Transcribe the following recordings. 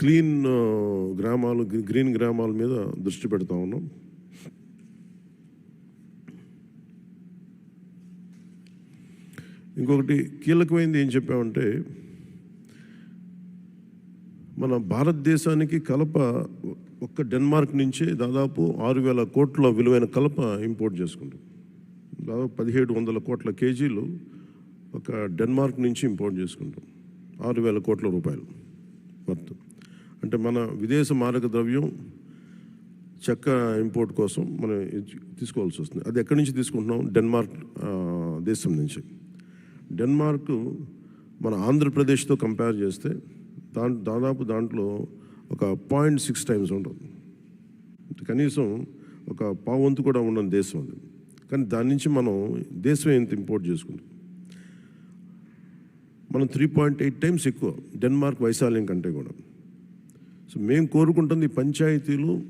Clean గ్రామాలు green గ్రామాల మీద దృష్టి పెడతా ఉన్నాం. ఇంకొకటి కీలకమైనది ఏం చెప్పామంటే మన భారతదేశానికి కలప ఒక్క డెన్మార్క్ నుంచే దాదాపు ఆరు వేల కోట్ల విలువైన కలప ఇంపోర్ట్ చేసుకుంటాం. దాదాపు పదిహేడు వందల కోట్ల కేజీలు ఒక డెన్మార్క్ నుంచి ఇంపోర్ట్ చేసుకుంటాం. ఆరు వేల కోట్ల రూపాయలు మొత్తం. అంటే మన విదేశ మారక ద్రవ్యం చెక్క ఇంపోర్ట్ కోసం మనం తీసుకోవాల్సి వస్తుంది. అది ఎక్కడి నుంచి తీసుకుంటున్నాం? డెన్మార్క్ దేశం నుంచి. డెన్మార్క్ మన ఆంధ్రప్రదేశ్తో కంపేర్ చేస్తే దా దాదాపు దాంట్లో ఒక పాయింట్ సిక్స్ టైమ్స్ ఉంటుంది. కనీసం ఒక పావంతు కూడా ఉండని దేశం అది. కానీ దాని నుంచి మనం దేశం ఎంత ఇంపోర్ట్ చేసుకుంటాం మనం త్రీ పాయింట్ ఎయిట్ టైమ్స్ ఎక్కువ. డెన్మార్క్ వైశాల్యం కంటే కూడా. సో మేము కోరుకుంటుంది ఈ పంచాయతీలు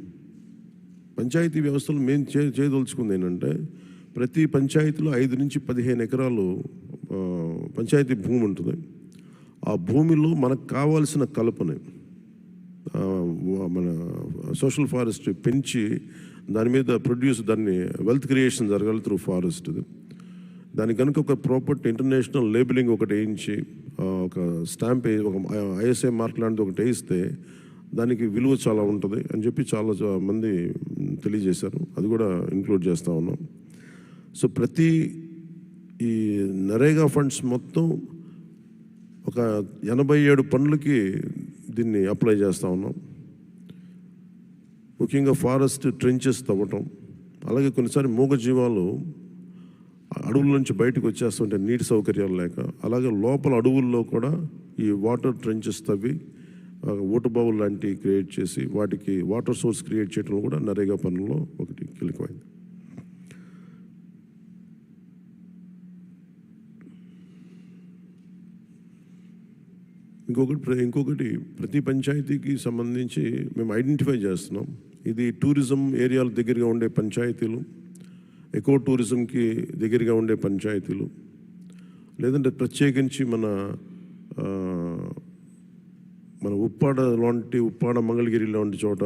పంచాయతీ వ్యవస్థలు మేము చే చేయదలుచుకుంది ఏంటంటే ప్రతి పంచాయతీలో ఐదు నుంచి పదిహేను ఎకరాలు పంచాయతీ భూమి ఉంటుంది. ఆ భూమిలో మనకు కావాల్సిన కలపని మన సోషల్ ఫారెస్ట్ పెంచి దాని మీద ప్రొడ్యూస్ దాన్ని వెల్త్ క్రియేషన్ జరగాలి త్రూ ఫారెస్ట్ దాని కనుక ఒక ప్రాపర్టీ ఇంటర్నేషనల్ లేబులింగ్ ఒకటి వేయించి ఒక స్టాంప్ ఒక ఐఎస్ఐ మార్క్ లాంటిది ఒకటి వేయిస్తే దానికి విలువ చాలా ఉంటుంది అని చెప్పి చాలా మంది తెలియజేశారు. అది కూడా ఇంక్లూడ్ చేస్తూ ఉన్నాం. సో ప్రతి ఈ నరేగా ఫండ్స్ మొత్తం ఒక ఎనభై ఏడు పనులకి దీన్ని అప్లై చేస్తూ ఉన్నాం. ముఖ్యంగా ఫారెస్ట్ ట్రెంచెస్ తవ్వటం అలాగే కొన్నిసారి మూగజీవాలు అడవుల నుంచి బయటకు వచ్చేస్తుంటే నీటి సౌకర్యాలు లేక అలాగే లోపల అడవుల్లో కూడా ఈ వాటర్ ట్రెంచెస్ తవ్వి ఓటు ఊటబావులు లాంటివి క్రియేట్ చేసి వాటికి వాటర్ సోర్స్ క్రియేట్ చేయడం కూడా నరేగా పనుల్లో ఒకటి కీలకమైంది. ఇంకొకటి ప్ర- ఇంకొకటి ప్రతి పంచాయతీకి సంబంధించి మేము ఐడెంటిఫై చేస్తున్నాం. ఇది టూరిజం ఏరియాల దగ్గరగా ఉండే పంచాయతీలు ఎకో టూరిజంకి దగ్గరగా ఉండే పంచాయతీలు లేదంటే ప్రత్యేకించి మన మన ఉప్పాడ లాంటి ఉప్పాడ మంగళగిరి లాంటి చోట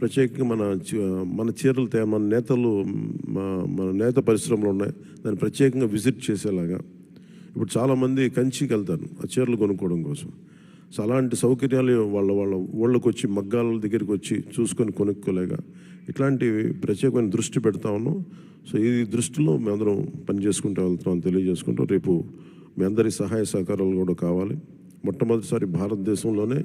ప్రత్యేకంగా మన చీ- మన చీరలు తే మన నేతలు మా- మన నేత పరిశ్రమలు ఉన్నాయి. దాన్ని ప్రత్యేకంగా విజిట్ చేసేలాగా. ఇప్పుడు చాలామంది కంచికి వెళ్తారు ఆ చీరలు కొనుక్కోవడం కోసం. సో అలాంటి సౌకర్యాలు వాళ్ళ వాళ్ళ ఊళ్ళకి వచ్చి మగ్గాల దగ్గరికి వచ్చి చూసుకొని కొనుక్కోలేక ఇట్లాంటివి ప్రత్యేకమైన దృష్టి పెడతా ఉన్నాం. సో ఈ దృష్టిలో మేమందరం పనిచేసుకుంటూ వెళ్తున్నాం తెలియజేసుకుంటూ రేపు మీ అందరి సహాయ సహకారాలు కూడా కావాలి. మొట్టమొదటిసారి భారతదేశంలోనే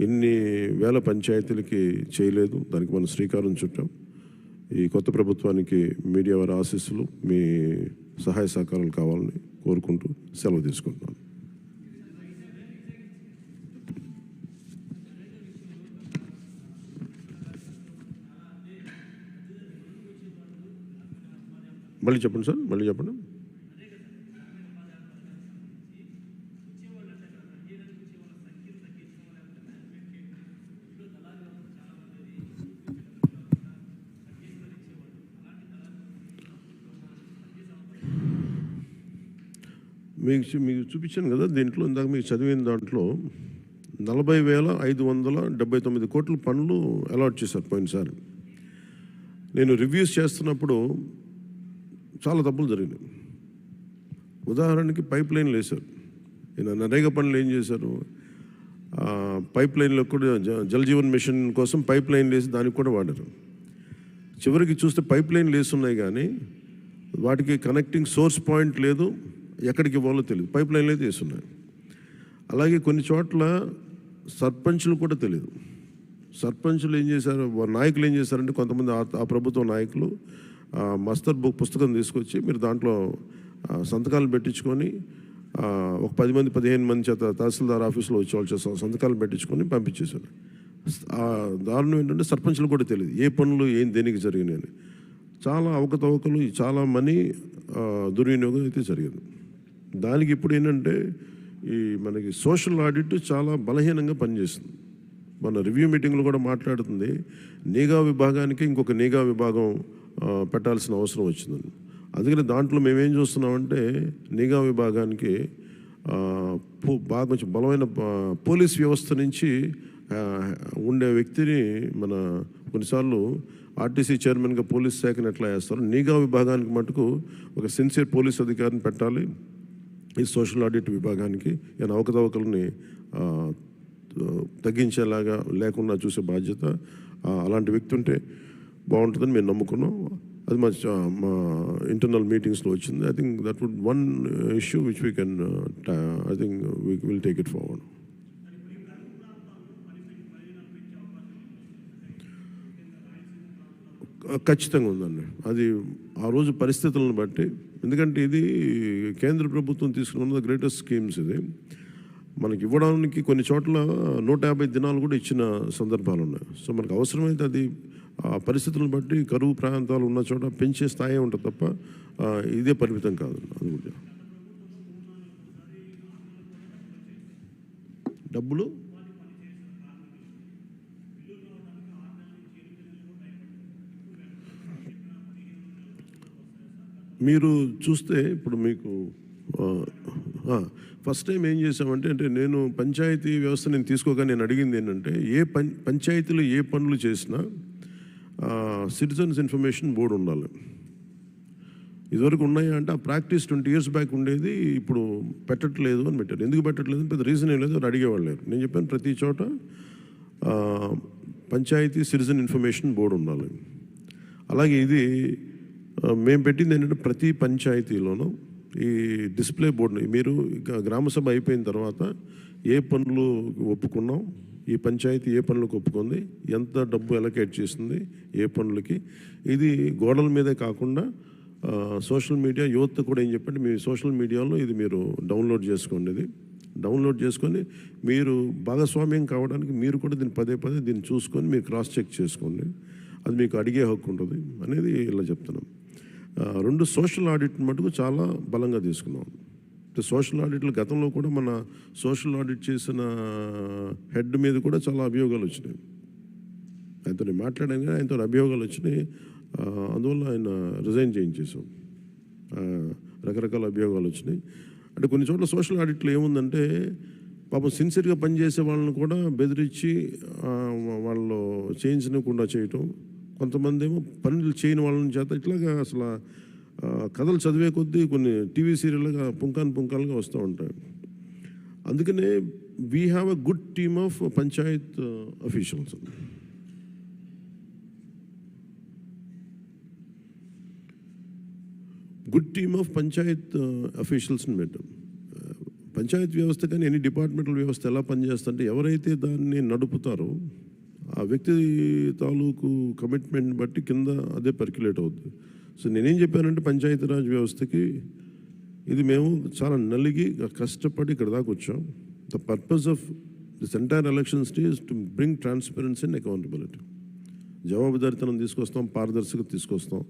ఇన్ని వేల పంచాయతీలకి చేయలేదు. దానికి మనం శ్రీకారం చుట్టాం. ఈ కొత్త ప్రభుత్వానికి మీడియా వారి ఆశీస్సులు మీ సహాయ సహకారాలు కావాలని కోరుకుంటూ సెలవు తీసుకుంటున్నాను. మళ్ళీ చెప్పండి సార్ మళ్ళీ చెప్పండి. మీకు చూ- మీకు చూపించాను కదా దీంట్లో ఇందాక మీకు చదివిన దాంట్లో నలభై వేల ఐదు వందల డెబ్బై తొమ్మిది కోట్ల పనులు అలాట్ చేశారు పోయినసారి. నేను రివ్యూస్ చేస్తున్నప్పుడు చాలా తప్పులు జరిగినాయి. ఉదాహరణకి పైప్ లైన్లు వేశారు. నేను నరేగా పనులు ఏం చేశారు పైప్ లైన్లో కూడా జ- మిషన్ కోసం పైప్ లైన్ వేసి దానికి కూడా వాడారు. చివరికి చూస్తే పైప్ లైన్లు వేస్తున్నాయి కానీ వాటికి కనెక్టింగ్ సోర్స్ పాయింట్ లేదు. ఎక్కడికి ఇవ్వాలో తెలియదు. పైప్ లైన్లు అయితే వేస్తున్నాయి అలాగే కొన్ని చోట్ల సర్పంచులు కూడా తెలియదు. సర్పంచులు ఏం చేశారు? నాయకులు ఏం చేశారంటే కొంతమంది ఆ- ప్రభుత్వ నాయకులు మస్తర్ బుక్ పుస్తకం తీసుకొచ్చి మీరు దాంట్లో సంతకాలు పెట్టించుకొని ఒక పది మంది పదిహేను మంది చేత తహసీల్దార్ ఆఫీస్లో వచ్చి వాళ్ళు సంతకాలు పెట్టించుకొని పంపించేశారు. ఆ దారుణం ఏంటంటే సర్పంచులు కూడా తెలియదు. ఏ పనులు ఏం దేనికి జరిగినాయని. చాలా అవకతవకలు చాలా మనీ దుర్వినియోగం అయితే జరిగింది. దానికి ఇప్పుడు ఏంటంటే ఈ మనకి సోషల్ ఆడిట్ చాలా బలహీనంగా పనిచేస్తుంది. మన రివ్యూ మీటింగ్లో కూడా మాట్లాడుతుంది. నీగా విభాగానికి ఇంకొక నీగా విభాగం పెట్టాల్సిన అవసరం వచ్చిందని అందుకని దాంట్లో మేమేం చూస్తున్నామంటే నిఘా విభాగానికి పో- బాగా కొంచెం బలమైన పోలీస్ వ్యవస్థ నుంచి ఉండే వ్యక్తిని మన కొన్నిసార్లు ఆర్టీసీ చైర్మన్గా పోలీస్ శాఖను ఎట్లా వేస్తారు నిఘా విభాగానికి మటుకు ఒక సిన్సియర్ పోలీస్ అధికారిని పెట్టాలి. ఈ సోషల్ ఆడిట్ విభాగానికి ఏమైనా అవకతవకలని తగ్గించేలాగా లేకుండా చూసే బాధ్యత అలాంటి వ్యక్తి ఉంటే బాగుంటుందని మేము నమ్ముకున్నాం. అది మా మా ఇంటర్నల్ మీటింగ్స్లో వచ్చింది. I think that would one issue which we can I think we will take it forward ఖచ్చితంగా ఉందండి. అది ఆ రోజు పరిస్థితులను బట్టి. ఎందుకంటే ఇది కేంద్ర ప్రభుత్వం తీసుకున్న గ్రేటెస్ట్ స్కీమ్స్ ఇది. మనకి ఇవ్వడానికి కొన్ని చోట్ల నూట యాభై దినాలు కూడా ఇచ్చిన సందర్భాలు ఉన్నాయి. సో మనకు అవసరమైతే అది ఆ పరిస్థితులను బట్టి కరువు ప్రాంతాలు ఉన్న చోట పెంచే స్థాయి ఉంటుంది తప్ప ఇదే పరిమితం కాదు అది కూడా. డబ్బులు? మీరు చూస్తే ఇప్పుడు మీకు ఫస్ట్ టైం ఏం చేసామంటే అంటే నేను పంచాయతీ వ్యవస్థ నేను తీసుకోగా నేను అడిగింది ఏంటంటే ఏ పం పంచాయతీలో ఏ పనులు చేసినా సిటిజన్స్ ఇన్ఫర్మేషన్ బోర్డు ఉండాలి. ఇదివరకు ఉన్నాయా అంటే ఆ ప్రాక్టీస్ ట్వంటీ ఇయర్స్ బ్యాక్ ఉండేది ఇప్పుడు పెట్టట్లేదు అని పెట్టారు. ఎందుకు పెట్టట్లేదు? అని పెద్ద రీజన్ ఏం లేదు అని అడిగేవాళ్ళు లేరు. నేను చెప్పాను ప్రతి చోట పంచాయతీ సిటిజన్ ఇన్ఫర్మేషన్ బోర్డు ఉండాలి. అలాగే ఇది మేము పెట్టింది ఏంటంటే ప్రతి పంచాయతీలోనూ ఈ డిస్ప్లే బోర్డుని మీరు గ్రామసభ గ్రామ సభ అయిపోయిన తర్వాత ఏ పనులు ఒప్పుకున్నాం ఈ పంచాయతీ ఏ పనులకు ఒప్పుకుంది ఎంత డబ్బు ఎలకేట్ చేసింది ఏ పనులకి. ఇది గోడల మీదే కాకుండా సోషల్ మీడియా యువత కూడా ఏం చెప్పండి మీ సోషల్ మీడియాలో ఇది మీరు డౌన్లోడ్ చేసుకోండి ఇది. డౌన్లోడ్ చేసుకొని మీరు భాగస్వామ్యం కావడానికి మీరు కూడా దీన్ని పదే పదే దీన్ని చూసుకొని మీరు క్రాస్ చెక్ చేసుకోండి. అది మీకు అడిగే హక్కు ఉంటుంది అనేది ఇలా చెప్తున్నాం. రెండు సోషల్ ఆడిట్ మటుకు చాలా బలంగా తీసుకున్నాం. సోషల్ ఆడిట్లు గతంలో కూడా మన సోషల్ ఆడిట్ చేసిన హెడ్ మీద కూడా చాలా అభియోగాలు వచ్చినాయి. ఆయనతో మాట్లాడాను కానీ ఆయనతో అభియోగాలు వచ్చినాయి. అందువల్ల ఆయన రిజైన్ చేయించేసాం రకరకాల అభియోగాలు వచ్చినాయి. అంటే కొన్ని చోట్ల సోషల్ ఆడిట్లో ఏముందంటే పాపం సిన్సియర్గా పనిచేసే వాళ్ళని కూడా బెదిరించి వాళ్ళు చేయించకుండా చేయటం కొంతమంది ఏమో పనులు చేయని వాళ్ళని చేత ఇట్లాగా అసలు కథలు చదివే కొద్దీ కొన్ని టీవీ సీరియల్గా పుంకాన్ పుంకాలుగా వస్తూ ఉంటాయి. అందుకనే we have a good team of panchayat officials good team of panchayat అఫీషియల్స్ని పెట్టాం. పంచాయత్ వ్యవస్థ కానీ ఎన్ని డిపార్ట్మెంటల్ వ్యవస్థ ఎలా పనిచేస్తుంటే ఎవరైతే దాన్ని నడుపుతారో ఆ వ్యక్తి తాలూకు కమిట్మెంట్ బట్టి కింద అదే పర్క్యులేట్ అవుతుంది సో నేనేం చెప్పానంటే పంచాయతీరాజ్ వ్యవస్థకి ఇది మేము చాలా నలిగి కష్టపడి ఇక్కడ దాకా వచ్చాం. The purpose of this entire elections is to bring transparency and accountability జవాబుదారితనం తీసుకొస్తాం పారదర్శకత తీసుకొస్తాం.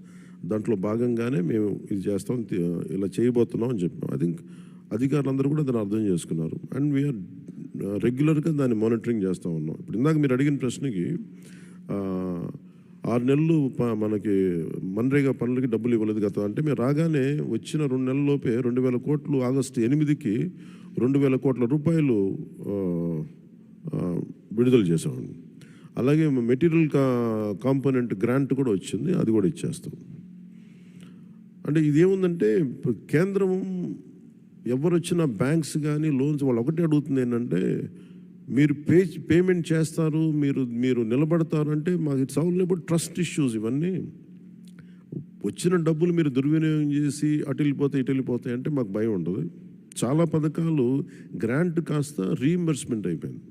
దాంట్లో భాగంగానే మేము ఇది చేస్తాం ఇలా చేయబోతున్నాం అని చెప్పాం. ఐ థింక్ అధికారులందరూ కూడా దాన్ని అర్థం చేసుకున్నారు. అండ్ వీఆర్ రెగ్యులర్గా దాన్ని మానిటరింగ్ చేస్తూ ఉన్నాం. ఇప్పుడు ఇందాక మీరు అడిగిన ప్రశ్నకి ఆరు నెలలు మనకి మన్రేగా పనులకి డబ్బులు ఇవ్వలేదు గత అంటే మేము రాగానే వచ్చిన రెండు నెలల్లోపే రెండు వేల కోట్లు ఆగస్టు ఎనిమిదికి రెండు వేల కోట్ల రూపాయలు విడుదల చేసామండి అలాగే మెటీరియల్ కా కాంపోనెంట్ గ్రాంట్ కూడా వచ్చింది అది కూడా ఇచ్చేస్తాం. అంటే ఇదేముందంటే కేంద్రం ఎవరు వచ్చిన బ్యాంక్స్ కానీ లోన్స్ వాళ్ళు ఒకటే అడుగుతుంది ఏంటంటే మీరు పే పేమెంట్ చేస్తారు మీరు మీరు నిలబడతారు అంటే మాకు it's all about trust issues ఇవన్నీ. వచ్చిన డబ్బులు మీరు దుర్వినియోగం చేసి అటు వెళ్ళిపోతే ఇటు వెళ్ళిపోతాయి అంటే మాకు భయం ఉండదు. చాలా పథకాలు గ్రాంట్ కాస్త రీఇంబర్స్మెంట్ అయిపోయింది.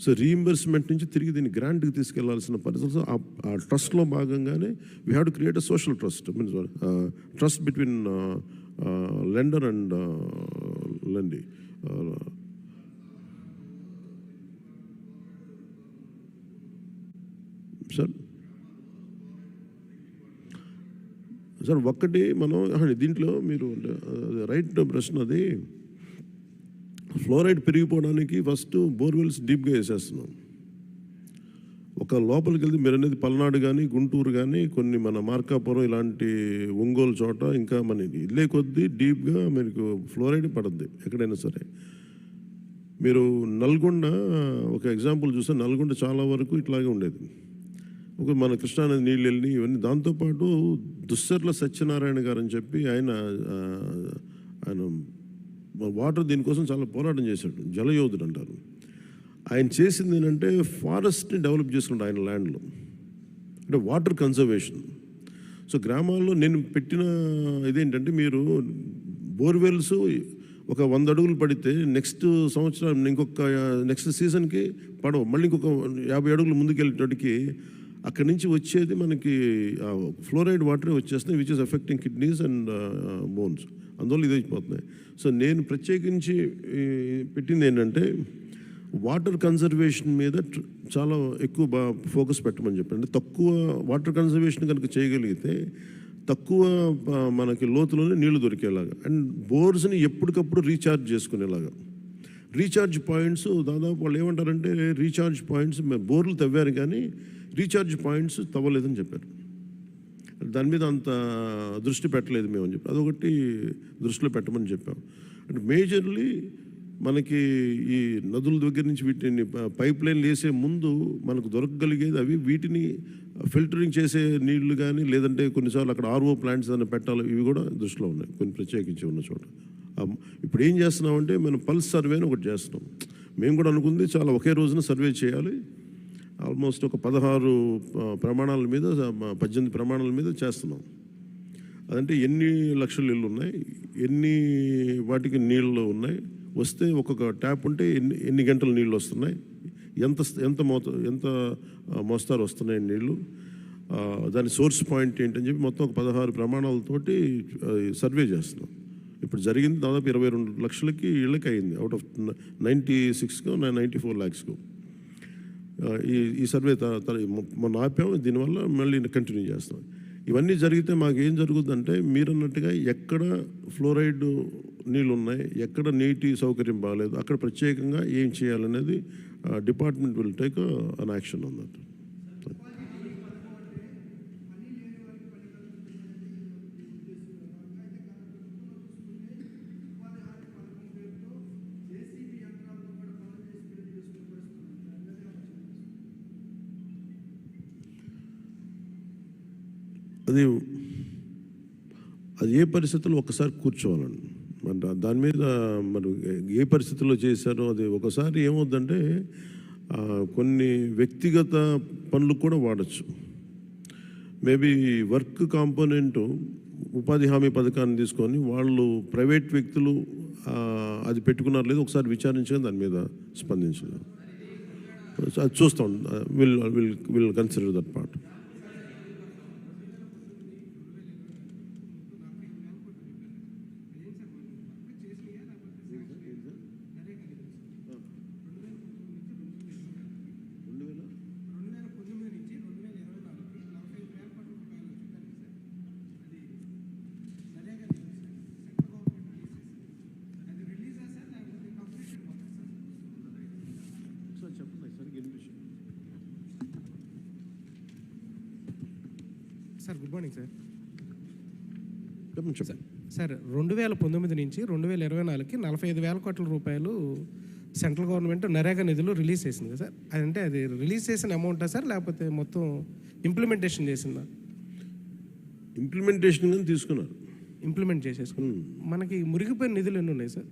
సో రీఇంబర్స్మెంట్ నుంచి తిరిగి దీన్ని గ్రాంట్కి తీసుకెళ్ళాల్సిన పరిస్థితులు ఆ- ఆ ట్రస్ట్లో భాగంగానే we have to create a social trust means trust between lender and లండి. Sir? Sir ఒక్కటి మనం దీంట్లో మీరు రైట్ ప్రశ్న అది. ఫ్లోరైడ్ పెరిగిపోవడానికి ఫస్ట్ బోర్వెల్స్ డీప్గా వేసేస్తున్నాం. ఒక లోపలికి వెళ్తే మీరు అనేది పల్నాడు కానీ గుంటూరు కానీ కొన్ని మన మార్కాపురం ఇలాంటి ఒంగోలు చోట ఇంకా మన ఇల్లే కొద్దీ డీప్గా మీకు ఫ్లోరైడ్ పడద్ది ఎక్కడైనా సరే. మీరు నల్గొండ ఒక ఎగ్జాంపుల్ చూస్తే నల్గొండ చాలా వరకు ఇట్లాగే ఉండేది. ఒక మన కృష్ణానది నీళ్ళు వెళ్ళి ఇవన్నీ దాంతోపాటు దుస్సర్ల సత్యనారాయణ గారు అని చెప్పి ఆయన ఆయన వాటర్ దీనికోసం చాలా పోరాటం చేశాడు. జలయోధుడు అంటారు. ఆయన చేసింది ఏంటంటే ఫారెస్ట్ని డెవలప్ చేసుకున్నాడు ఆయన ల్యాండ్లో. అంటే వాటర్ కన్జర్వేషన్. సో గ్రామాల్లో నేను పెట్టిన ఇదేంటంటే మీరు బోర్వెల్స్ ఒక వంద అడుగులు పడితే నెక్స్ట్ సంవత్సరం ఇంకొక నెక్స్ట్ సీజన్కి పడవ. మళ్ళీ ఇంకొక యాభై అడుగులు ముందుకెళ్ళేటప్పటికి అక్కడి నుంచి వచ్చేది మనకి ఫ్లోరైడ్ వాటరే వచ్చేస్తున్నాయి which is affecting kidneys and bones అందువల్ల ఇది అయిపోతున్నాయి సో నేను ప్రత్యేకించి పెట్టింది ఏంటంటే వాటర్ కన్జర్వేషన్ మీద చాలా ఎక్కువ బా ఫోకస్ పెట్టమని చెప్పండి. అంటే తక్కువ వాటర్ కన్జర్వేషన్ కనుక చేయగలిగితే తక్కువ మనకి లోతులోనే నీళ్ళు దొరికేలాగా. అండ్ బోర్స్ని ఎప్పటికప్పుడు రీఛార్జ్ చేసుకునేలాగా. రీఛార్జ్ పాయింట్స్ దాదాపు వాళ్ళు ఏమంటారంటే రీఛార్జ్ పాయింట్స్ బోర్లు తవ్వారు కానీ రీఛార్జ్ పాయింట్స్ తవ్వలేదని చెప్పారు. దాని మీద అంత దృష్టి పెట్టలేదు మేము అని చెప్పి. అదొకటి దృష్టిలో పెట్టమని చెప్పాం. అంటే మేజర్లీ మనకి ఈ నదుల దగ్గర నుంచి వీటిని పైప్ లైన్లు వేసే ముందు మనకు దొరకగలిగేది అవి వీటిని ఫిల్టరింగ్ చేసే నీళ్ళు కానీ లేదంటే కొన్నిసార్లు అక్కడ ఆర్ఓ ప్లాంట్స్ ఏదైనా పెట్టాలి ఇవి కూడా దృష్టిలో ఉన్నాయి. కొన్ని ప్రత్యేకించి ఉన్న చోట. ఇప్పుడు ఏం చేస్తున్నామంటే మనం పల్స్ సర్వే అని ఒకటి చేస్తున్నాం. మేము కూడా అనుకుంది చాలా ఒకే రోజున సర్వే చేయాలి. ఆల్మోస్ట్ ఒక పదహారు ప్రమాణాల మీద పద్దెనిమిది ప్రమాణాల మీద చేస్తున్నాం. అదంటే ఎన్ని లక్షలు ఇళ్ళు ఉన్నాయి? ఎన్ని వాటికి నీళ్ళు ఉన్నాయి? వస్తే ఒక్కొక్క ట్యాప్ ఉంటే ఎన్ని ఎన్ని గంటలు నీళ్ళు వస్తున్నాయి? ఎంత ఎంత మోత ఎంత మోస్తారు వస్తున్నాయి నీళ్ళు? దాని సోర్స్ పాయింట్ ఏంటని చెప్పి మొత్తం ఒక పదహారు ప్రమాణాలతోటి సర్వే చేస్తున్నాం. ఇప్పుడు జరిగింది దాదాపు ఇరవై రెండు లక్షలకి ఇళ్ళకి అయింది. అవుట్ ఆఫ్ నైంటీ సిక్స్కో నైంటీ ఫోర్ ల్యాక్స్కో ఈ ఈ సర్వే మొన్న ఆపాము. దీనివల్ల మళ్ళీ కంటిన్యూ చేస్తాం ఇవన్నీ జరిగితే మాకు ఏం జరుగుతుందంటే మీరు అన్నట్టుగా ఎక్కడ ఫ్లోరైడ్ నీళ్ళు ఉన్నాయి ఎక్కడ నీటి సౌకర్యం బాగాలేదు అక్కడ ప్రత్యేకంగా ఏం చేయాలనేది department will take an action అన్నట్టు అది అది ఏ పరిస్థితుల్లో ఒకసారి కూర్చోవాలండి. మరి దాని మీద మరి ఏ పరిస్థితుల్లో చేశారో అది ఒకసారి ఏమవుద్దంటే కొన్ని వ్యక్తిగత పనులకు కూడా వాడచ్చు. మేబీ వర్క్ కాంపోనెంట్ ఉపాధి హామీ పథకాన్ని తీసుకొని వాళ్ళు ప్రైవేట్ వ్యక్తులు అది పెట్టుకున్నారు లేదు ఒకసారి విచారించగా దాని మీద స్పందించలేదు అది చూస్తాం. Will will will consider that part. Sir good morning sir sir రెండు వేల పంతొమ్మిది నుంచి రెండు వేల ఇరవై నాలుగుకి నలభై ఐదు వేల కోట్ల రూపాయలు సెంట్రల్ గవర్నమెంట్ నరేగా నిధులు రిలీజ్ చేసింది కదా సార్. అదంటే అది రిలీజ్ చేసిన అమౌంటా సార్? లేకపోతే మొత్తం ఇంప్లిమెంటేషన్ చేసిందా? ఇంప్లిమెంటేషన్ కానీ తీసుకున్నారు. ఇంప్లిమెంట్ చేసేసుకుని మనకి మురిగిపోయిన నిధులు ఎన్ని ఉన్నాయి సార్?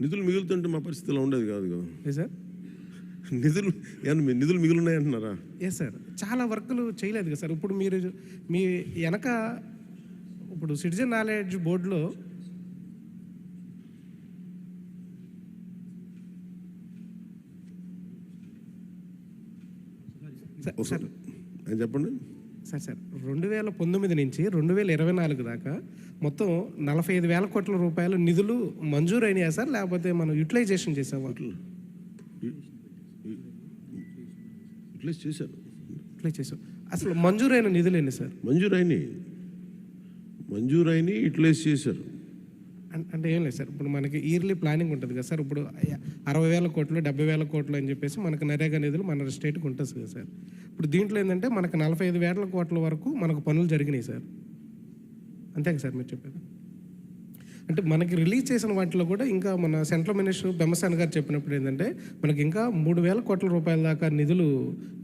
నిధులు మిగులుతుంటే మా పరిస్థితి ఇలా ఉండేది కాదు కదా. ఏ సార్ నిధులు ఏమన్నా నిధులు మిగులున్నాయి అంటున్నారా ఎస్ సార్ చాలా వర్కులు చేయలేదు కదా సార్. ఇప్పుడు మీరు మీ వెనక ఇప్పుడు సిటిజన్ నాలెడ్జ్ బోర్డులో సార్- చెప్పండి సార్. సార్. రెండు వేల పంతొమ్మిది నుంచి రెండు వేల ఇరవై నాలుగు దాకా మొత్తం నలభై ఐదు వేల కోట్ల రూపాయల నిధులు మంజూరు అయినాయా సార్? లేకపోతే మనం యూటిలైజేషన్ చేసామా? ఇట్లా చేశారు యూటిలైజ్ చేసాం అసలు మంజూరైన నిధులు ఎన్ని సార్? మంజూరైని. మంజూరైని యూటిలైజ్ చేశారు. అంటే ఏం లేదు సార్. ఇప్పుడు మనకి ఇయర్లీ ప్లానింగ్ ఉంటుంది కదా సార్. ఇప్పుడు అరవై వేల కోట్లు డెబ్బై వేల కోట్లు అని చెప్పేసి మనకు నరేగా నిధులు మన స్టేట్కి ఉంటుంది కదా సార్. ఇప్పుడు దీంట్లో ఏంటంటే మనకు నలభై ఐదు వేల కోట్ల వరకు మనకు పనులు జరిగినాయి సార్. అంతే కదా సార్ మీరు చెప్పేది? అంటే మనకి రిలీజ్ చేసిన వాటిలో కూడా ఇంకా మన సెంట్రల్ మినిస్టర్ బెమ్మసాని గారు చెప్పినప్పుడు ఏంటంటే మనకి ఇంకా మూడు వేల కోట్ల రూపాయల దాకా నిధులు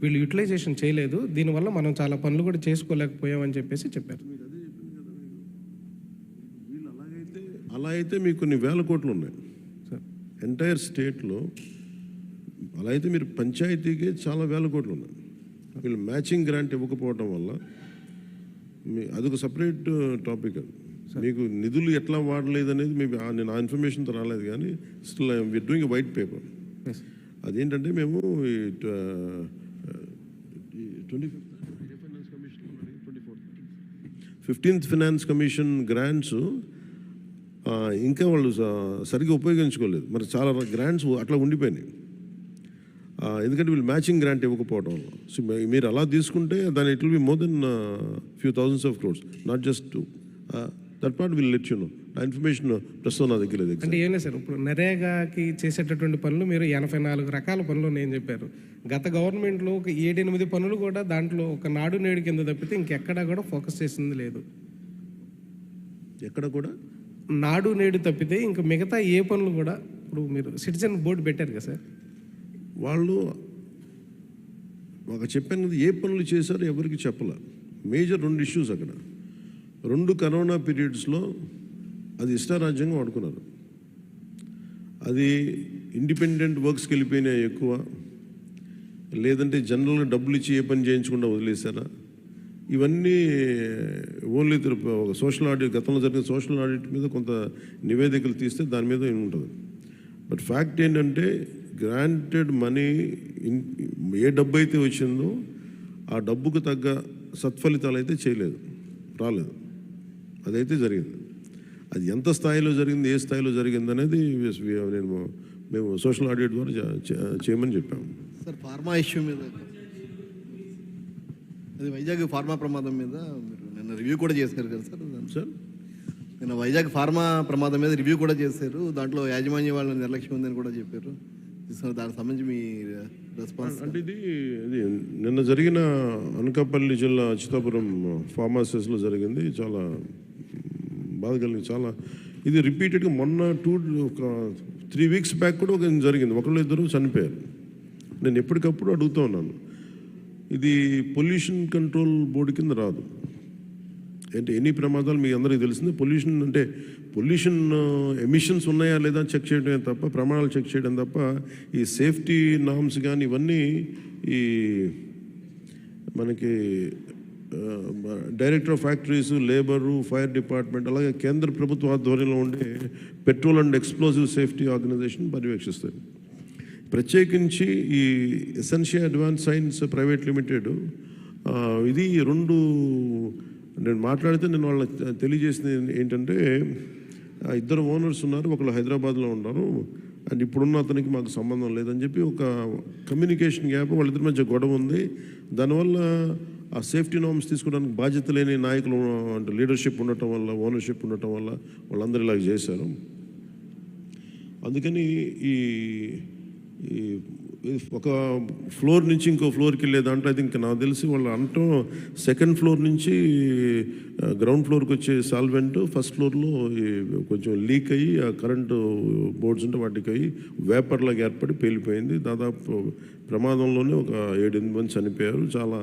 వీళ్ళు యూటిలైజేషన్ చేయలేదు. దీనివల్ల మనం చాలా పనులు కూడా చేసుకోలేకపోయామని చెప్పేసి చెప్పారు. అలా అయితే మీకు కొన్ని వేల కోట్లు ఉన్నాయి. సార్. ఎంటైర్ స్టేట్లో అలా అయితే మీరు పంచాయతీకే చాలా వేల కోట్లు ఉన్నాయి. వీళ్ళు మ్యాచింగ్ గ్రాంట్ ఇవ్వకపోవడం వల్ల మీ అదొక సపరేట్ టాపిక్ అది. మీకు నిధులు ఎట్లా వాడలేదు అనేది మీ నేను ఆ ఇన్ఫర్మేషన్తో రాలేదు కానీ still we are doing white paper అదేంటంటే మేము twenty fifteenth finance commission grants ఇంకా వాళ్ళు సరిగ్గా ఉపయోగించుకోలేదు. మరి చాలా గ్రాంట్స్ అట్లా ఉండిపోయినాయి. ఎందుకంటే వీళ్ళు మ్యాచింగ్ గ్రాంట్ ఇవ్వకపోవడం వల్ల. సో మీరు అలా తీసుకుంటే దాని it will be more than few thousands of crores not just that part will let you know ఆ ఇన్ఫర్మేషన్ ప్రస్తుతం నా దగ్గర లేదు అంటే ఏం లేదు సార్ ఇప్పుడు నరేగాకి చేసేటటువంటి పనులు మీరు ఎనభై నాలుగు రకాల పనులు నేను చెప్పారు. గత గవర్నమెంట్లో ఒక ఏడెనిమిది పనులు కూడా దాంట్లో ఒక నాడు నేడు కింద తప్పితే ఇంకెక్కడా కూడా ఫోకస్ చేసింది లేదు. ఎక్కడ కూడా? నాడు నేడు తప్పితే ఇంకా మిగతా ఏ పనులు కూడా ఇప్పుడు మీరు సిటిజన్ బోర్డు పెట్టారు కదా సార్. వాళ్ళు ఒక చెప్పాను కదా ఏ పనులు చేశారో ఎవరికి చెప్పలే. మేజర్ రెండు ఇష్యూస్ అక్కడ. రెండు కరోనా పీరియడ్స్లో అది ఇష్టారాజ్యంగా వాడుకున్నారు. అది ఇండిపెండెంట్ వర్క్స్కి వెళ్ళిపోయినాయి ఎక్కువ లేదంటే జనరల్గా డబ్బులు ఇచ్చి ఏ పని చేయించకుండా వదిలేశారా? ఇవన్నీ ఓన్లీ ఒక సోషల్ ఆడిట్ గతంలో జరిగిన సోషల్ ఆడిట్ మీద కొంత నివేదికలు తీస్తే దాని మీద ఉంటుంది బట్ ఫ్యాక్ట్ ఏంటంటే గ్రాంటెడ్ మనీ ఏ డబ్బు అయితే వచ్చిందో ఆ డబ్బుకు తగ్గ సత్ఫలితాలు అయితే చేయలేదు రాలేదు. అదైతే జరిగింది. అది ఎంత స్థాయిలో జరిగింది ఏ స్థాయిలో జరిగింది అనేది నేను మేము సోషల్ ఆడిట్ ద్వారా చేయమని చెప్పాము. సార్ ఫార్మా ఇష్యూ మీద అది వైజాగ్ ఫార్మా ప్రమాదం మీద మీరు నిన్న రివ్యూ కూడా చేశారు కదా సార్. సార్? నిన్న వైజాగ్ ఫార్మా ప్రమాదం మీద రివ్యూ కూడా చేశారు. దాంట్లో యాజమాన్య వాళ్ళ నిర్లక్ష్యం ఉందని కూడా చెప్పారు. సార్ దానికి సంబంధించి మీ రెస్పాన్స్ అంటే ఇది ఇది నిన్న జరిగిన అనకాపల్లి జిల్లా అచ్యుతాపురం ఫార్మాసిస్లో జరిగింది. చాలా బాధ కలిగింది చాలా. ఇది రిపీటెడ్గా మొన్న టూ ఒక త్రీ వీక్స్ బ్యాక్ కూడా ఒక జరిగింది. ఒకళ్ళు ఇద్దరు చనిపోయారు. నేను ఎప్పటికప్పుడు అడుగుతూ ఉన్నాను. ఇది పొల్యూషన్ కంట్రోల్ బోర్డు కింద రాదు. అంటే ఎన్ని ప్రమాదాలు మీ అందరికీ తెలిసిందే? పొల్యూషన్ అంటే పొల్యూషన్ ఎమిషన్స్ ఉన్నాయా లేదా చెక్ చేయడమే తప్ప ప్రమాణాలు చెక్ చేయడం తప్ప ఈ సేఫ్టీ నామ్స్ కానీ ఇవన్నీ ఈ మనకి director of factories labour fire department అలాగే కేంద్ర ప్రభుత్వ ఆధ్వర్యంలో ఉండే petrol and explosive safety organisation పర్యవేక్షిస్తాయి. ప్రత్యేకించి ఈ essential advance science private limited ఇది రెండు నేను మాట్లాడితే నేను వాళ్ళకి తెలియజేసింది ఏంటంటే ఇద్దరు ఓనర్స్ ఉన్నారు ఒకళ్ళు హైదరాబాద్లో ఉన్నారు అండ్ ఇప్పుడున్న అతనికి మాకు సంబంధం లేదని చెప్పి ఒక కమ్యూనికేషన్ గ్యాప్ వాళ్ళిద్దరి మధ్య గొడవ ఉంది. దానివల్ల ఆ సేఫ్టీ నామ్స్ తీసుకోవడానికి బాధ్యత లేని నాయకులు అంటే లీడర్షిప్ ఉండటం వల్ల ఓనర్షిప్ ఉండటం వల్ల వాళ్ళందరూ ఇలాగ చేశారు. అందుకని ఈ ఈ ఒక ఫ్లోర్ నుంచి ఇంకో ఫ్లోర్కి వెళ్ళే దాంట్లో అయితే ఇంకా నాకు తెలిసి వాళ్ళు అనటం సెకండ్ ఫ్లోర్ నుంచి గ్రౌండ్ ఫ్లోర్కి వచ్చే సాల్వెంట్ ఫస్ట్ ఫ్లోర్లో కొంచెం లీక్ అయ్యి ఆ కరెంటు బోర్డ్స్ ఉంటే వాటికి అయ్యి వేపర్లాగా ఏర్పడి పేలిపోయింది. దాదాపు ప్రమాదంలోనే ఒక ఏడెనిమిది మంది చనిపోయారు. చాలా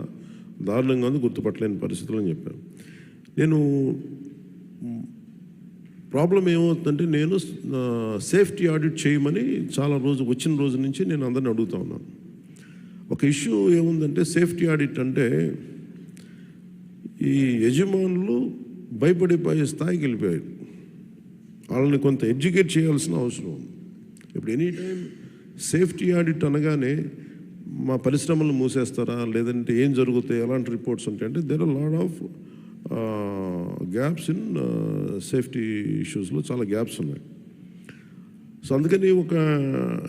దారుణంగా ఉంది గుర్తుపట్టలేని పరిస్థితులు అని చెప్పాను నేను ప్రాబ్లం ఏమవుతుందంటే నేను సేఫ్టీ ఆడిట్ చేయమని చాలా రోజు వచ్చిన రోజు నుంచి నేను అందరిని అడుగుతా ఉన్నాను. ఒక ఇష్యూ ఏముందంటే సేఫ్టీ ఆడిట్ అంటే ఈ యజమానులు భయపడిపోయే స్థాయికి వెళ్ళిపోయారు. వాళ్ళని కొంత ఎడ్యుకేట్ చేయాల్సిన అవసరం ఉంది. ఇప్పుడు ఎనీ టైం సేఫ్టీ ఆడిట్ అనగానే మా పరిశ్రమలు మూసేస్తారా? లేదంటే ఏం జరుగుతాయి? ఎలాంటి రిపోర్ట్స్ ఉంటాయి? అంటే there are lot of gaps in safety ఇష్యూస్లో చాలా గ్యాప్స్ ఉన్నాయి. సో అందుకని ఒక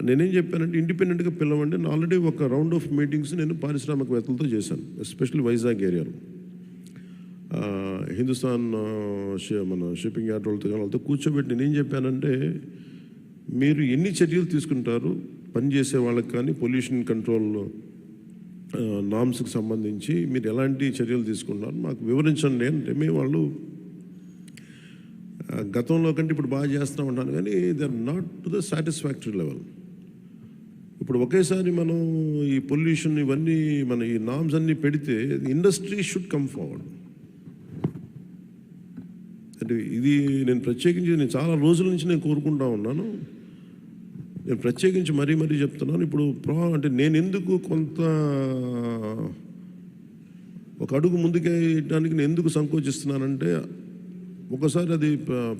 నేనేం చెప్పానంటే ఇండిపెండెంట్గా పిలవండి. నేను ఆల్రెడీ ఒక రౌండ్ ఆఫ్ మీటింగ్స్ నేను పారిశ్రామికవేత్తలతో చేశాను ఎస్పెషల్లీ వైజాగ్ ఏరియాలో. హిందుస్థాన్ మన షిప్పింగ్ యార్డ్ వాళ్ళతో కానీ వాళ్ళతో కూర్చోబెట్టి నేనేం చెప్పానంటే మీరు ఎన్ని చర్యలు తీసుకుంటారు పనిచేసే వాళ్ళకి కానీ పొల్యూషన్ కంట్రోల్ నామ్స్కి సంబంధించి మీరు ఎలాంటి చర్యలు తీసుకుంటున్నారు? మాకు వివరించండి. అంటే మేము వాళ్ళు గతంలో కంటే ఇప్పుడు బాగా చేస్తూ ఉంటాను కానీ they are not to the satisfactory level ఇప్పుడు ఒకేసారి మనం ఈ పొల్యూషన్ ఇవన్నీ మన ఈ నామ్స్ అన్నీ పెడితే ఇండస్ట్రీ షుడ్ కమ్ ఫార్వర్డ్ అంటే ఇది నేను ప్రత్యేకించి నేను చాలా రోజుల నుంచి నేను కోరుకుంటా ఉన్నాను. నేను ప్రత్యేకించి మరీ మరీ చెప్తున్నాను. ఇప్పుడు ప్రా అంటే నేను ఎందుకు కొంత ఒక అడుగు ముందుకేయడానికి నేను ఎందుకు సంకోచిస్తున్నానంటే ఒకసారి అది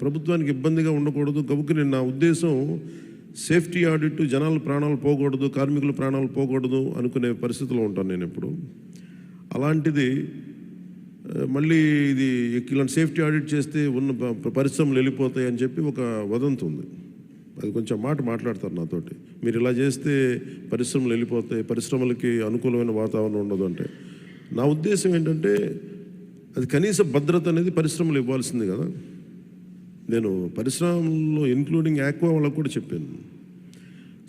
ప్రభుత్వానికి ఇబ్బందిగా ఉండకూడదు. గబుక్కి నేను నా ఉద్దేశం సేఫ్టీ ఆడిట్ జనాల ప్రాణాలు పోకూడదు కార్మికుల ప్రాణాలు పోకూడదు అనుకునే పరిస్థితిలో ఉంటాను నేను ఇప్పుడు. అలాంటిది మళ్ళీ ఇది ఇలాంటి సేఫ్టీ ఆడిట్ చేస్తే ఉన్న పరిశ్రమలు వెళ్ళిపోతాయి అని చెప్పి ఒక వదంతి ఉంది అది కొంచెం మాట మాట్లాడతారు నాతోటి. మీరు ఇలా చేస్తే పరిశ్రమలు వెళ్ళిపోతాయి పరిశ్రమలకి అనుకూలమైన వాతావరణం ఉండదు అంటే. నా ఉద్దేశం ఏంటంటే అది కనీస భద్రత అనేది పరిశ్రమలు ఇవ్వాల్సింది కదా. నేను పరిశ్రమల్లో ఇన్క్లూడింగ్ ఆక్వా వాళ్ళకు కూడా చెప్పాను.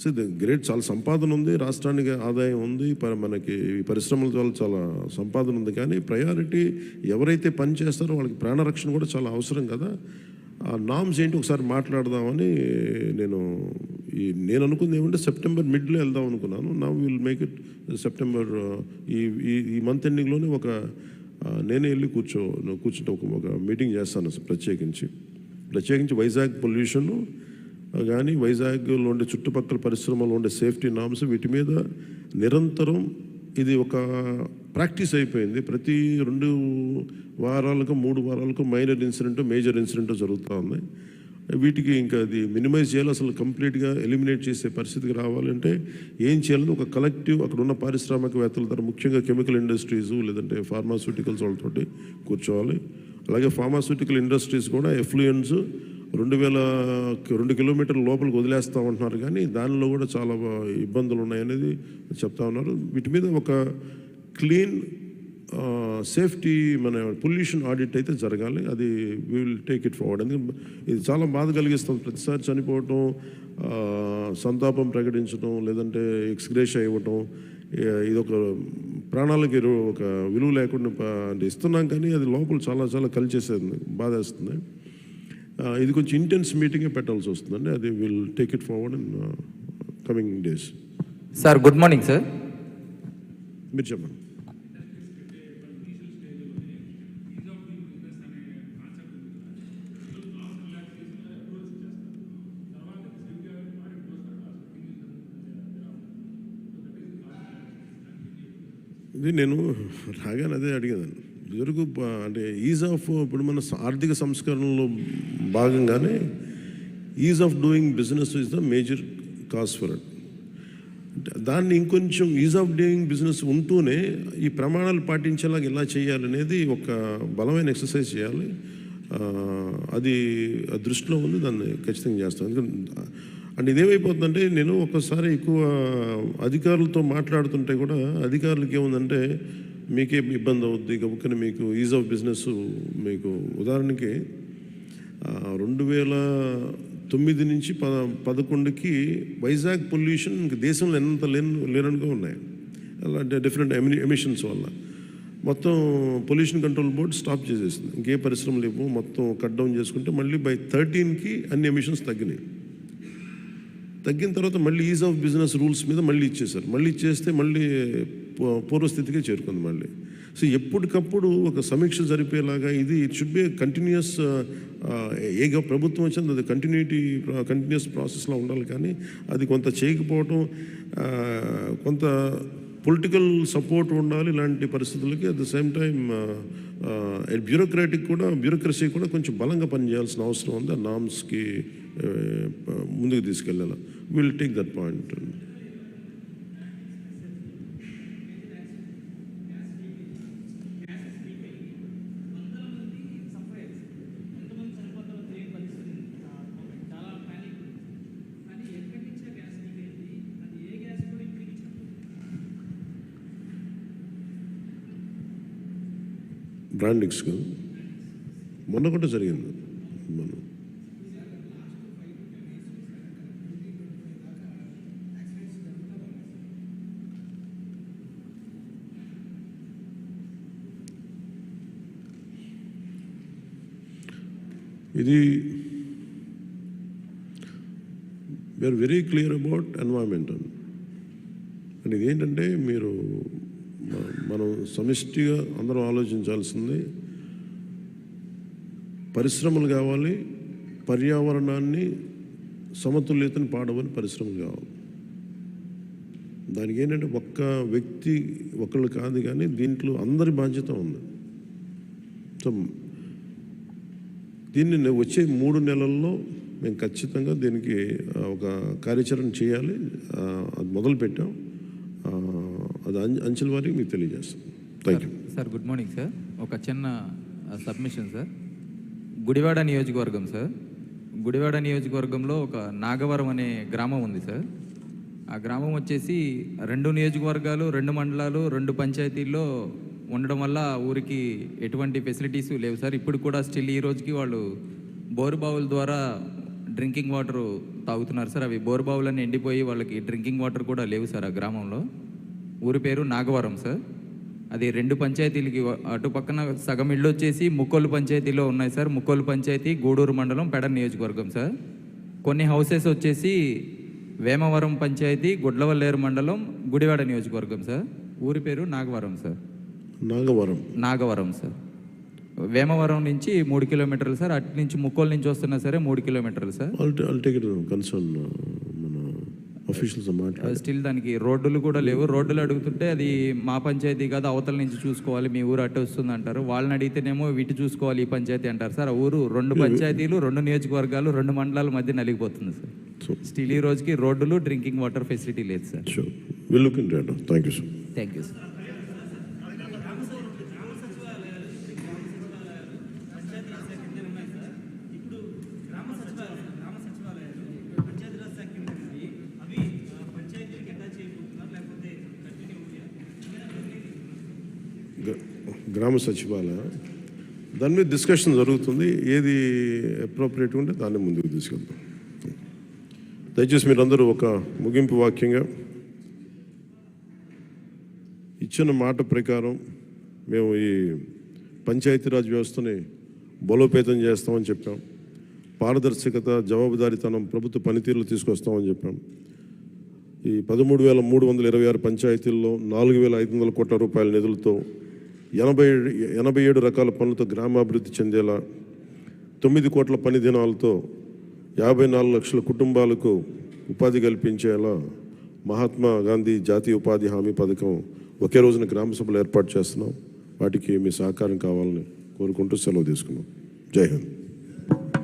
సో గ్రేట్ చాలా సంపాదన ఉంది రాష్ట్రానికి ఆదాయం ఉంది ప- మనకి ఈ పరిశ్రమల ద్వారా చాలా సంపాదన ఉంది. కానీ ప్రయారిటీ ఎవరైతే పని చేస్తారో వాళ్ళకి ప్రాణరక్షణ కూడా చాలా అవసరం కదా. ఆ నామ్స్ ఏంటి ఒకసారి మాట్లాడదామని నేను ఈ నేను అనుకుంది ఏమంటే సెప్టెంబర్ మిడ్లో వెళ్దాం అనుకున్నాను. నా విల్ మేక్ ఇట్ సెప్టెంబర్ ఈ ఈ ఈ మంత్ ఎండింగ్లోనే ఒక నేనే వెళ్ళి కూర్చో కూర్చుంటే ఒక ఒక మీటింగ్ చేస్తాను ప్రత్యేకించి. ప్రత్యేకించి వైజాగ్ పొల్యూషన్ కానీ వైజాగ్లో ఉండే చుట్టుపక్కల పరిశ్రమలో ఉండే సేఫ్టీ నామ్స్ వీటి మీద నిరంతరం ఇది ఒక ప్రాక్టీస్ అయిపోయింది. ప్రతి రెండు వారాలకు మూడు వారాలకు మైనర్ ఇన్సిడెంట్ మేజర్ ఇన్సిడెంట్ జరుగుతూ ఉంది. వీటికి ఇంకా అది మినిమైజ్ చేయాలి. అసలు కంప్లీట్గా ఎలిమినేట్ చేసే పరిస్థితికి రావాలంటే ఏం చేయాలని ఒక కలెక్టివ్ అక్కడ ఉన్న పారిశ్రామికవేత్తల ద్వారా ముఖ్యంగా కెమికల్ ఇండస్ట్రీస్ లేదంటే ఫార్మాస్యూటికల్స్ వాళ్ళతోటి కూర్చోవాలి. అలాగే ఫార్మాస్యూటికల్ ఇండస్ట్రీస్ కూడా ఎఫ్లూయెన్స్ రెండు వేల రెండు కిలోమీటర్ల లోపలికి వదిలేస్తామంటున్నారు. కానీ దానిలో కూడా చాలా ఇబ్బందులు ఉన్నాయనేది చెప్తా ఉన్నారు. వీటి మీద ఒక క్లీన్ సేఫ్టీ మన పొల్యూషన్ ఆడిట్ అయితే జరగాలి. అది విల్ టేక్ ఇట్ ఫార్వర్డ్ ఎందుకంటే ఇది చాలా బాధ కలిగిస్తుంది. ప్రతిసారి చనిపోవటం సంతాపం ప్రకటించడం లేదంటే ఎక్స్గ్రేష్ ఇవ్వటం ఇది ఒక ప్రాణాలకి ఒక విలువ లేకుండా ఇస్తున్నాం. కానీ అది లోపల చాలా చాలా కలిచేసేది బాధేస్తుంది. ఇది కొంచెం ఇంటెన్స్ మీటింగే పెట్టాల్సి వస్తుందండి. అది will take it forward in coming days sir good morning sir మీరు చెప్పండి. ఇది నేను రాగానే అదే అడిగేదాన్ని. ఇదివరకు అంటే ఈజ్ ఆఫ్ ఇప్పుడు మన ఆర్థిక సంస్కరణలో భాగంగానే ease of doing business is the major cause for it దాన్ని ఇంకొంచెం ఈజ్ ఆఫ్ డూయింగ్ బిజినెస్ ఉంటూనే ఈ ప్రమాణాలు పాటించేలాగా ఇలా చేయాలనేది ఒక బలమైన ఎక్సర్సైజ్ చేయాలి. అది దృష్టిలో ఉంది దాన్ని ఖచ్చితంగా చేస్తాను ఎందుకంటే అంటే ఇదేమైపోతుందంటే నేను ఒక్కసారి ఎక్కువ అధికారులతో మాట్లాడుతుంటే కూడా అధికారులకి ఏముందంటే మీకే ఇబ్బంది అవుద్ది? గబుక్కని మీకు ఈజ్ ఆఫ్ బిజినెస్ మీకు ఉదాహరణకి రెండు వేల తొమ్మిది నుంచి పద పదకొండుకి వైజాగ్ పొల్యూషన్ ఇంక దేశంలో ఎంత లేని లేనట్టుగా ఉన్నాయి. అలా డిఫరెంట్ ఎమి ఎమిషన్స్ వల్ల. మొత్తం పొల్యూషన్ కంట్రోల్ బోర్డ్ స్టాప్ చేసేసింది. ఇంకే పరిశ్రమ లేవు. మొత్తం కట్ డౌన్ చేసుకుంటే మళ్ళీ బై థర్టీన్కి అన్ని ఎమిషన్స్ తగ్గినాయి. తగ్గిన తర్వాత మళ్ళీ ఈజ్ ఆఫ్ బిజినెస్ రూల్స్ మీద మళ్ళీ ఇచ్చేసారు మళ్ళీ ఇచ్చేస్తే మళ్ళీ పూర్వస్థితికే చేరుకుంది మళ్ళీ. సో ఎప్పటికప్పుడు ఒక సమీక్ష జరిపేలాగా ఇది ఇట్ షుడ్ బి కంటిన్యూస్ ఏ ప్రభుత్వం వచ్చింది అది కంటిన్యూటీ కంటిన్యూస్ ప్రాసెస్లో ఉండాలి కానీ అది కొంత చేయకపోవటం uh, కొంత పొలిటికల్ సపోర్ట్ ఉండాలి ఇలాంటి పరిస్థితులకి. At the same time bureaucratic కూడా బ్యూరోక్రసీ కూడా కొంచెం బలంగా పనిచేయాల్సిన అవసరం ఉంది. ఆ నామ్స్కి uh, uh, ముందుకు తీసుకెళ్ళాలి. విల్ టేక్ దట్ పాయింట్ బ్రాండింగ్స్కు మొన్న కూడా జరిగింది. ఇది we are very clear about environment అని ఇది ఏంటంటే మీరు మనం సమిష్టిగా అందరం ఆలోచించాల్సింది పరిశ్రమలు కావాలి పర్యావరణాన్ని సమతుల్యతను పాడవని పరిశ్రమలు కావాలి. దానికి ఏంటంటే ఒక్క వ్యక్తి ఒకళ్ళు కాదు కానీ దీంట్లో అందరి బాధ్యత ఉంది. సో దీన్ని వచ్చే మూడు నెలల్లో మేము ఖచ్చితంగా దీనికి ఒక కార్యాచరణ చేయాలి. అది మొదలుపెట్టాం. అది అంచెల వారికి మీకు తెలియజేస్తాం. Thank you sir good morning sir ఒక చిన్న సబ్మిషన్ సార్ గుడివాడ నియోజకవర్గం సార్ గుడివాడ నియోజకవర్గంలో ఒక నాగవరం అనే గ్రామం ఉంది సార్ ఆ గ్రామం వచ్చేసి రెండు నియోజకవర్గాలు రెండు మండలాలు రెండు పంచాయతీల్లో ఉండడం వల్ల ఊరికి ఎటువంటి ఫెసిలిటీస్ లేవు సార్ ఇప్పుడు కూడా స్టిల్ ఈ రోజుకి వాళ్ళు బోరు బావుల ద్వారా డ్రింకింగ్ వాటర్ తాగుతున్నారు సార్ అవి బోరు బావులన్నీ ఎండిపోయి వాళ్ళకి డ్రింకింగ్ వాటర్ కూడా లేవు సార్ ఆ గ్రామంలో. ఊరి పేరు నాగవరం సార్. అది రెండు పంచాయతీలకి అటు పక్కన సగం ఇళ్ళు వచ్చేసి ముక్కోలు పంచాయతీలో ఉన్నాయి సార్. ముక్కోలు పంచాయతీ గూడూరు మండలం పెడ నియోజకవర్గం సార్. కొన్ని హౌసెస్ వచ్చేసి వేమవరం పంచాయతీ గుడ్లవల్లేరు మండలం గుడివాడ నియోజకవర్గం సార్. ఊరి పేరు నాగవరం సార్. నాగవరం. నాగవరం సార్. వేమవరం నుంచి మూడు కిలోమీటర్లు సార్. అటు నుంచి ముక్కోలు నుంచి వస్తున్నా సరే మూడు కిలోమీటర్లు సార్. కన్సర్న్ అఫీషియల్స్ స్టిల్ దానికి రోడ్డులు కూడా లేవు. రోడ్డులు అడుగుతుంటే అది మా పంచాయతీ కాదు అవతల నుంచి చూసుకోవాలి మీ ఊరు అట్టే వస్తుంది అంటారు. వాళ్ళని అడిగితేనేమో వీటి చూసుకోవాలి ఈ పంచాయతీ అంటారు. సార్ ఆ ఊరు రెండు పంచాయతీలు రెండు నియోజకవర్గాలు రెండు మండలాల మధ్య నలిగిపోతుంది సార్. స్టిల్ ఈ రోజుకి రోడ్డులు డ్రింకింగ్ వాటర్ ఫెసిలిటీ లేదు sir. Thank you sir thank you sir గ్రామ సచివాలయ. దాని మీద డిస్కషన్ జరుగుతుంది. ఏది అప్రోప్రియేట్ ఉంటే దాన్ని ముందుకు తీసుకెళ్తాం. దయచేసి మీరందరూ ఒక ముగింపు వాక్యంగా ఇచ్చిన మాట ప్రకారం మేము ఈ పంచాయతీరాజ్ వ్యవస్థని బలోపేతం చేస్తామని చెప్పాం. పారదర్శకత జవాబుదారీతనం ప్రభుత్వ పనితీరులు తీసుకొస్తామని చెప్పాం. ఈ పదమూడు వేల మూడు వందల ఇరవై ఆరు పంచాయతీల్లో నాలుగు వేల ఐదు వందల కోట్ల రూపాయల నిధులతో ఎనభై ఎనభై ఏడు రకాల పనులతో గ్రామాభివృద్ధి చెందేలా తొమ్మిది కోట్ల పని దినాలతో యాభై నాలుగు లక్షల కుటుంబాలకు ఉపాధి కల్పించేలా మహాత్మా గాంధీ జాతీయ ఉపాధి హామీ పథకం ఒకే రోజున గ్రామ సభలు ఏర్పాటు చేస్తున్నాం. వాటికి మీ సహకారం కావాలని కోరుకుంటూ సెలవు తీసుకున్నాం. జై హింద్.